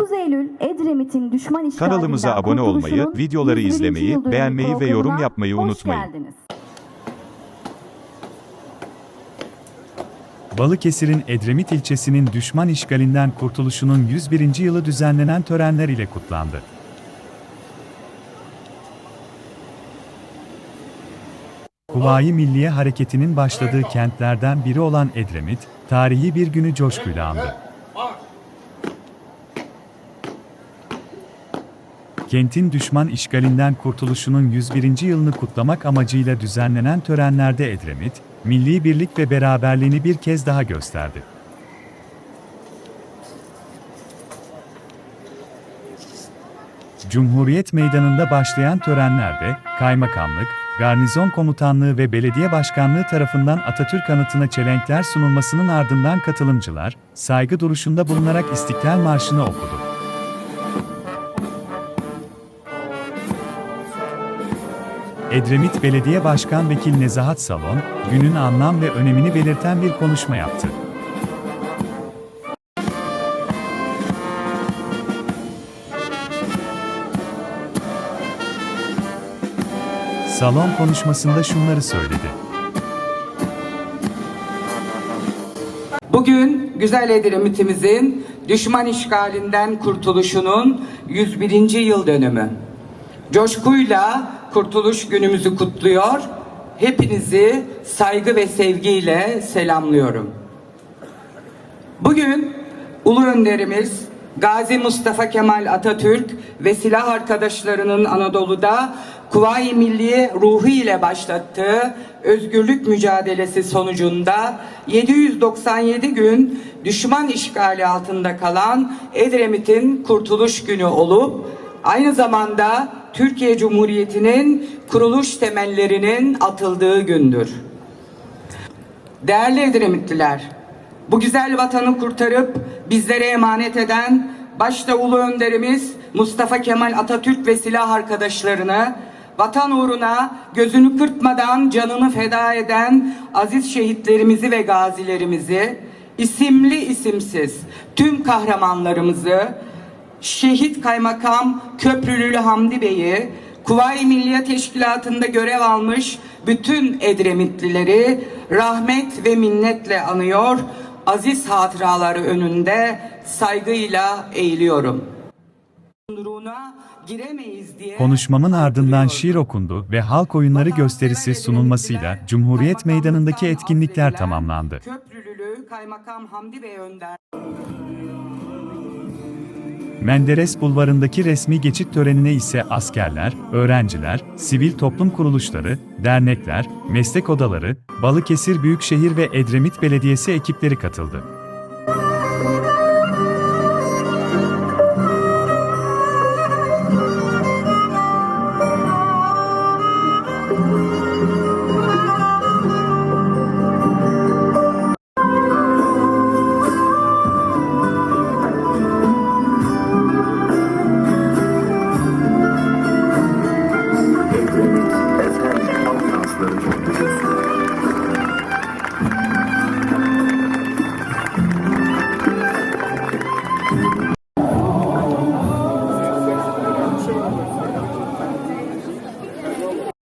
9 Eylül Edremit'in düşman işgalinden Kanalımıza abone olmayı, kurtuluşunun videoları 101. izlemeyi, beğenmeyi ve yorum yapmayı hoş unutmayın. geldiniz. Balıkesir'in Edremit ilçesinin düşman işgalinden kurtuluşunun 101. yılı düzenlenen törenler ile kutlandı. Kuvayi Milliye Hareketi'nin başladığı kentlerden biri olan Edremit, tarihi bir günü coşkuyla andı. Kentin düşman işgalinden kurtuluşunun 101. yılını kutlamak amacıyla düzenlenen törenlerde Edremit, milli birlik ve beraberliğini bir kez daha gösterdi. Cumhuriyet Meydanı'nda başlayan törenlerde, kaymakamlık, garnizon komutanlığı ve belediye başkanlığı tarafından Atatürk anıtına çelenkler sunulmasının ardından katılımcılar, saygı duruşunda bulunarak İstiklal Marşı'nı okudu. Edremit Belediye Başkan Vekil Nezahat Salon, günün anlam ve önemini belirten bir konuşma yaptı. Salon konuşmasında şunları söyledi. Bugün güzel Edremit'imizin düşman işgalinden kurtuluşunun 101. yıl dönümü. Coşkuyla kurtuluş günümüzü kutluyor. Hepinizi saygı ve sevgiyle selamlıyorum. Bugün Ulu Önderimiz Gazi Mustafa Kemal Atatürk ve silah arkadaşlarının Anadolu'da Kuvayi Milliye ruhu ile başlattığı özgürlük mücadelesi sonucunda 797 gün düşman işgali altında kalan Edremit'in kurtuluş günü olup aynı zamanda Türkiye Cumhuriyeti'nin kuruluş temellerinin atıldığı gündür. Değerli Edremitliler, bu güzel vatanı kurtarıp bizlere emanet eden başta Ulu Önderimiz Mustafa Kemal Atatürk ve silah arkadaşlarını vatan uğruna gözünü kırpmadan canını feda eden aziz şehitlerimizi ve gazilerimizi, isimli isimsiz tüm kahramanlarımızı, Şehit Kaymakam Köprülülü Hamdi Bey'i, Kuvayi Milliye Teşkilatı'nda görev almış bütün Edremitlileri rahmet ve minnetle anıyor, aziz hatıraları önünde saygıyla eğiliyorum. Konuşmamın ardından şiir okundu ve halk oyunları gösterisi sunulmasıyla Cumhuriyet Meydanı'ndaki etkinlikler tamamlandı. Köprülülü Kaymakam Hamdi Bey Önder Menderes Bulvarı'ndaki resmi geçit törenine ise askerler, öğrenciler, sivil toplum kuruluşları, dernekler, meslek odaları, Balıkesir Büyükşehir ve Edremit Belediyesi ekipleri katıldı.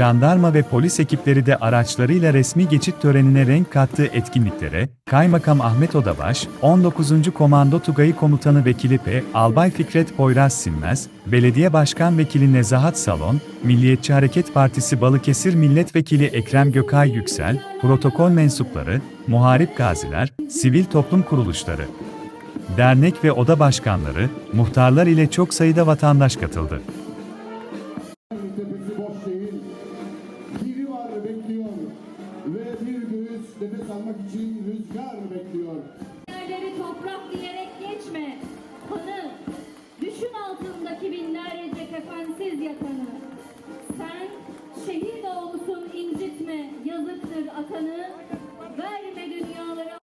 Jandarma ve polis ekipleri de araçlarıyla resmi geçit törenine renk kattığı etkinliklere, Kaymakam Ahmet Odabaş, 19. Komando Tugayı Komutanı Vekili P. Albay Fikret Poyraz Sinmez, Belediye Başkan Vekili Nezahat Salon, Milliyetçi Hareket Partisi Balıkesir Milletvekili Ekrem Gökay Yüksel, protokol mensupları, muharip gaziler, sivil toplum kuruluşları, dernek ve oda başkanları, muhtarlar ile çok sayıda vatandaş katıldı. akanı verme dünyalara.